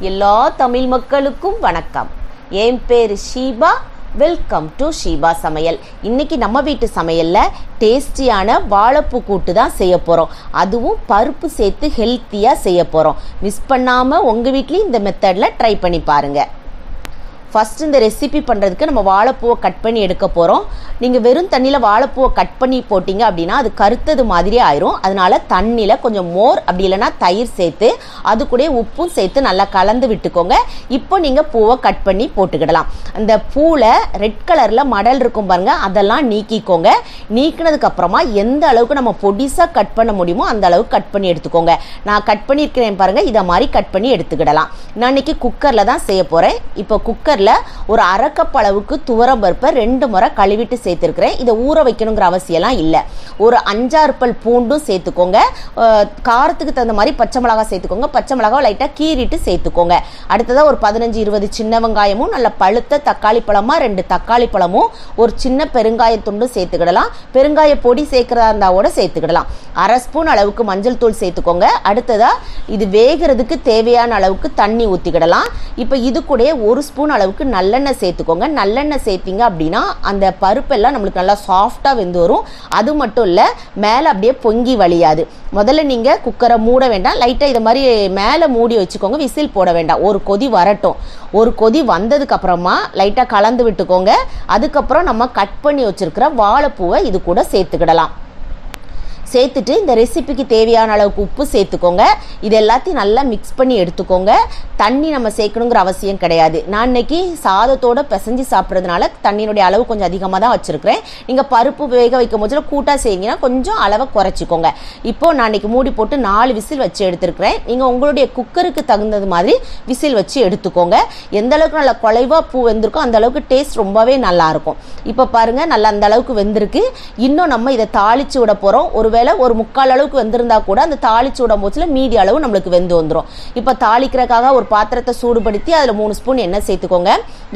எல்லா தமிழ் மக்களுக்கும் வணக்கம். என் பேர் ஷீபா. வெல்கம் டு ஷீபா சமையல். இன்னைக்கு நம்ம வீட்டு சமையலில் டேஸ்டியான வாழைப்பூ கூட்டு தான் செய்ய போகிறோம் அதுவும் பருப்பு சேர்த்து ஹெல்த்தியாக செய்ய போகிறோம் மிஸ் பண்ணாமல் உங்கள் வீட்லேயும் இந்த மெத்தடில் ட்ரை பண்ணி பாருங்கள் ஃபஸ்ட் இந்த ரெசிபி பண்ணுறதுக்கு நம்ம வாழைப்பூவை கட் பண்ணி எடுக்க போகிறோம் நீங்கள் வெறும் தண்ணியில் வாழைப்பூவை கட் பண்ணி போட்டிங்க அப்படின்னா அது கருத்தது மாதிரியே ஆயிரும். அதனால தண்ணியில் கொஞ்சம் மோர் அப்படி இல்லைன்னா தயிர் சேர்த்து அது கூட உப்பும் சேர்த்து நல்லா கலந்து விட்டுக்கோங்க. இப்போ நீங்கள் பூவை கட் பண்ணி போட்டுக்கிடலாம். அந்த பூவில் ரெட் கலரில் மடல் இருக்கும் பாருங்க அதெல்லாம் நீக்கிக்கோங்க. நீக்கினதுக்கப்புறமா எந்த அளவுக்கு நம்ம பொடிசாக கட் பண்ண முடியுமோ அந்த அளவுக்கு கட் பண்ணி எடுத்துக்கோங்க. நான் கட் பண்ணியிருக்கிறேன் பாருங்கள் இதை மாதிரி கட் பண்ணி எடுத்துக்கிடலாம். நான் இன்னைக்கு குக்கரில் தான் செய்ய போகிறேன் இப்போ குக்கரில் ஒரு அரை அளவுக்கு துவரம் பருப்பை ரெண்டு முறை கழுவிட்டு சேர்த்துருக்குறேன். இதை ஊற வைக்கணுங்கிற அவசியம்லாம் இல்லை. ஒரு அஞ்சாறு பல் பூண்டும் சேர்த்துக்கோங்க. காரத்துக்கு தகுந்த மாதிரி பச்சை மிளகாய் சேர்த்துக்கோங்க. பச்சை மிளகா லைட்டாக கீறிட்டு சேர்த்துக்கோங்க. அடுத்ததாக ஒரு பதினஞ்சு இருபது சின்ன வெங்காயமும் நல்ல பழுத்த தக்காளி பழமாக ரெண்டு தக்காளி பழமும் ஒரு சின்ன பெருங்காய துண்டும் சேர்த்துக்கிடலாம். பெருங்காய பொடி சேர்க்குறதா இருந்தால் கூட சேர்த்துக்கிடலாம். அரை ஸ்பூன் அளவுக்கு மஞ்சள் தூள் சேர்த்துக்கோங்க. அடுத்ததாக இது வேகிறதுக்கு தேவையான அளவுக்கு தண்ணி ஊற்றிக்கிடலாம் இப்போ இது கூட ஒரு ஸ்பூன் அளவுக்கு நல்லெண்ணெய் சேர்த்துக்கோங்க. நல்லெண்ணெய் சேர்த்திங்க அப்படின்னா அந்த பருப்பெல்லாம் நம்மளுக்கு நல்லா சாஃப்டாக வெந்து வரும். அது மட்டும் இல்லை மேலே அப்படியே பொங்கி வழியாது. முதல்ல நீங்கள் குக்கரை மூட வேண்டாம். லைட்டாக இது மாதிரி மேலே மூடி வச்சுக்கோங்க. விசில் போட வேண்டாம். ஒரு கொதி வரட்டும். ஒரு கொதி வந்ததுக்கப்புறமா லைட்டாக கலந்து விட்டுக்கோங்க. அதுக்கப்புறம் நம்ம கட் பண்ணி வச்சுருக்கிற வாழைப்பூவை இது கூட சேர்த்துக்கிடலாம். சேர்த்துட்டு இந்த ரெசிபிக்கு தேவையான அளவுக்கு உப்பு சேர்த்துக்கோங்க. இது எல்லாத்தையும் நல்லா மிக்ஸ் பண்ணி எடுத்துக்கோங்க. தண்ணி நம்ம சேர்க்கணுங்கிற அவசியம் கிடையாது. நான் இன்னைக்கு சாதத்தோட பிசைஞ்சு சாப்பிட்றதுனால தண்ணியினுடைய அளவு கொஞ்சம் அதிகமாக தான் வச்சுருக்கிறேன். நீங்கள் பருப்பு வேக வைக்கும் போது கூட்டாக செய்யுங்கன்னா கொஞ்சம் அளவை குறைச்சிக்கோங்க. இப்போ நான் இன்னைக்கு மூடி போட்டு நாலு விசில் வச்சு எடுத்துருக்கிறேன். நீங்கள் உங்களுடைய குக்கருக்கு தகுந்தது மாதிரி விசில் வச்சு எடுத்துக்கோங்க. எந்த அளவுக்கு நல்லா குலைவாக பூ வெந்திருக்கோ அந்த அளவுக்கு டேஸ்ட் ரொம்பவே நல்லா இருக்கும். இப்போ பாருங்கள் நல்லா அந்த அளவுக்கு வெந்திருக்கு. இன்னும் நம்ம இதை தாளித்து விட போகிறோம் ஒரு ஒருவேளை ஒரு முக்கால் அளவுக்கு வெந்திருந்தா கூட அந்த தாளிச்சூடும் விடும் போச்சுல மீதி அளவு நம்மளுக்கு வெந்து வந்துடும் இப்போ தாளிக்கிறக்காக ஒரு பாத்திரத்தை சூடுபடுத்தி அதில் மூணு ஸ்பூன் எண்ணெய் சேர்த்துக்கோங்க.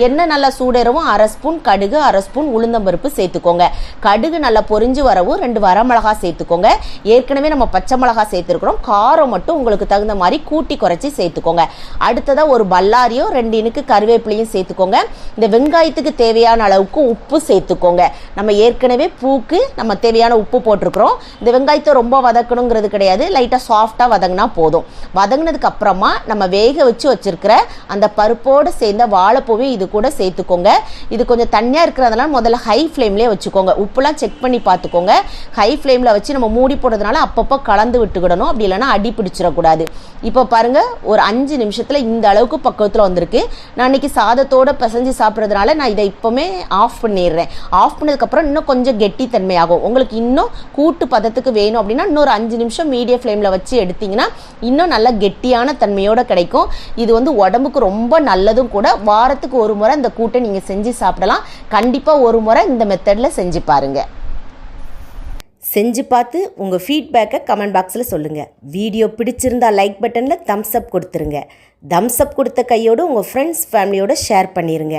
எண்ணெய் நல்லா சூடேறவும் அரை ஸ்பூன் கடுகு அரை ஸ்பூன் உளுந்தம்பருப்பு சேர்த்துக்கோங்க. கடுகு நல்லா பொரிஞ்சு வரவும் ரெண்டு வரமிளகா சேர்த்துக்கோங்க. ஏற்கனவே நம்ம பச்சை மிளகா சேர்த்துருக்குறோம். காரம் மட்டும் உங்களுக்கு தகுந்த மாதிரி கூட்டி குறைச்சி சேர்த்துக்கோங்க. அடுத்ததாக ஒரு பல்லாரியும் ரெண்டு இனுக்கு கருவேப்பிலையும் சேர்த்துக்கோங்க. இந்த வெங்காயத்துக்கு தேவையான அளவுக்கு உப்பு சேர்த்துக்கோங்க. நம்ம ஏற்கனவே பூக்கு நம்ம தேவையான உப்பு போட்டிருக்கிறோம். இந்த வெங்காயத்தை ரொம்ப வதக்கணுங்கிறது கிடையாது. லைட்டாக சாஃப்டாக வதங்கினா போதும். வதங்கினதுக்கு அப்புறமா நம்ம வேக வச்சு வச்சுருக்கிற அந்த பருப்போடு சேர்ந்த வாழைப்பூவையும் இது கூட சேர்த்துக்கோங்க. இது கொஞ்சம் தண்ணியாக இருக்கிறதுனால முதல்ல ஹை ஃப்ளேம்லேயே வச்சுக்கோங்க. உப்புலாம் செக் பண்ணி பார்த்துக்கோங்க. ஹை ஃப்ளேமில் வச்சு நம்ம மூடி போடுறதுனால அப்பப்போ கலந்து விட்டுக்கிடணும். அப்படி இல்லைன்னா அடி பிடிச்சிடக்கூடாது. இப்போ பாருங்கள் ஒரு அஞ்சு நிமிஷத்தில் இந்த அளவுக்கு பக்கத்தில் வந்திருக்கு. நான் இன்னைக்கு சாதத்தோட பிசைஞ்சு சாப்பிட்றதுனால நான் இதை இப்போவுமே ஆஃப் பண்ணிடுறேன். ஆஃப் பண்ணதுக்கப்புறம் இன்னும் கொஞ்சம் கெட்டித்தன்மையாகும். உங்களுக்கு இன்னும் கூட்டு பதத்தை பதத்துக்கு வேணும் அப்படின்னா இன்னொரு அஞ்சு நிமிஷம் மீடியம் ஃப்ளேமில் வச்சு எடுத்தீங்கன்னா இன்னும் நல்ல கெட்டியான தன்மையோட கிடைக்கும். இது வந்து உடம்புக்கு ரொம்ப நல்லதும் கூட வாரத்துக்கு ஒரு முறை இந்த கூட்டை நீங்கள் செஞ்சு சாப்பிடலாம். கண்டிப்பாக ஒரு முறை இந்த மெத்தடில் செஞ்சு பாருங்கள் செஞ்சு பார்த்து உங்கள் ஃபீட்பேக்கை கமெண்ட் பாக்ஸில் சொல்லுங்கள் வீடியோ பிடிச்சிருந்தா லைக் பட்டனில் தம்ஸ் அப் கொடுத்துருங்க. தம்ஸ் அப் கொடுத்த கையோடு உங்கள் ஃப்ரெண்ட்ஸ் ஃபேமிலியோட ஷேர் பண்ணிடுங்க